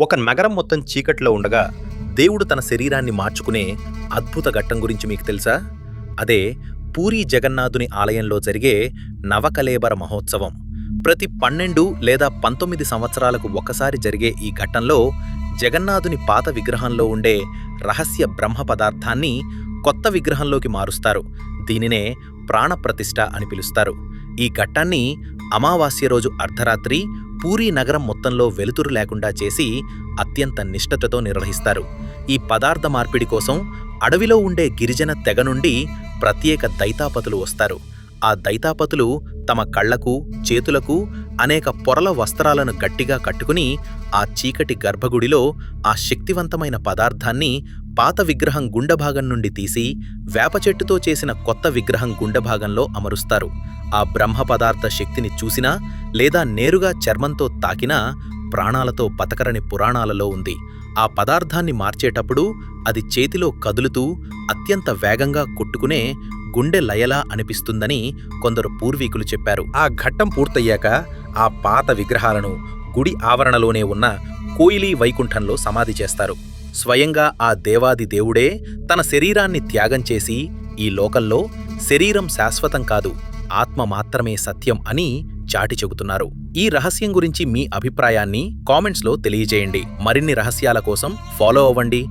ఒక నగరం మొత్తం చీకట్లో ఉండగా దేవుడు తన శరీరాన్ని మార్చుకునే అద్భుత ఘట్టం గురించి మీకు తెలుసా? అదే పూరీ జగన్నాథుని ఆలయంలో జరిగే నవకలేబర మహోత్సవం. ప్రతి పన్నెండు లేదా పంతొమ్మిది సంవత్సరాలకు ఒకసారి జరిగే ఈ ఘట్టంలో జగన్నాథుని పాత విగ్రహంలో ఉండే రహస్య బ్రహ్మ పదార్థాన్ని కొత్త విగ్రహంలోకి మారుస్తారు. దీనినే ప్రాణప్రతిష్ఠ అని పిలుస్తారు. ఈ ఘట్టాన్ని అమావాస్య రోజు అర్ధరాత్రి పూరీ నగరం మొత్తంలో వెలుతురు లేకుండా చేసి అత్యంత నిష్ఠతతో నిర్వహిస్తారు. ఈ పదార్థ మార్పిడి కోసం అడవిలో ఉండే గిరిజన తెగ నుండి ప్రత్యేక దైతాపతులు వస్తారు. ఆ దైతాపతులు తమ కళ్ళకు చేతులకు అనేక పొరల వస్త్రాలను గట్టిగా కట్టుకుని ఆ చీకటి గర్భగుడిలో ఆ శక్తివంతమైన పదార్థాన్ని పాత విగ్రహం గుండెభాగం నుండి తీసి వేప చెట్టుతో చేసిన కొత్త విగ్రహం గుండెభాగంలో అమరుస్తారు. ఆ బ్రహ్మ పదార్థ శక్తిని చూసినా లేదా నేరుగా చర్మంతో తాకినా ప్రాణాలతో బతకరని పురాణాలలో ఉంది. ఆ పదార్థాన్ని మార్చేటప్పుడు అది చేతిలో కదులుతూ అత్యంత వేగంగా కొట్టుకునే గుండె లయలా అనిపిస్తుందని కొందరు పూర్వీకులు చెప్పారు. ఆ ఘట్టం పూర్తయ్యాక ఆ పాత విగ్రహాలను గుడి ఆవరణలోనే ఉన్న కోయిలీ వైకుంఠంలో సమాధి చేస్తారు. స్వయంగా ఆ దేవాది దేవుడే తన శరీరాన్ని త్యాగం చేసి ఈ లోకంలో శరీరం శాశ్వతం కాదు ఆత్మ మాత్రమే సత్యం అని చాటి చెబుతున్నారు. ఈ రహస్యం గురించి మీ అభిప్రాయాన్ని కామెంట్స్లో తెలియజేయండి. మరిన్ని రహస్యాల కోసం ఫాలో అవ్వండి.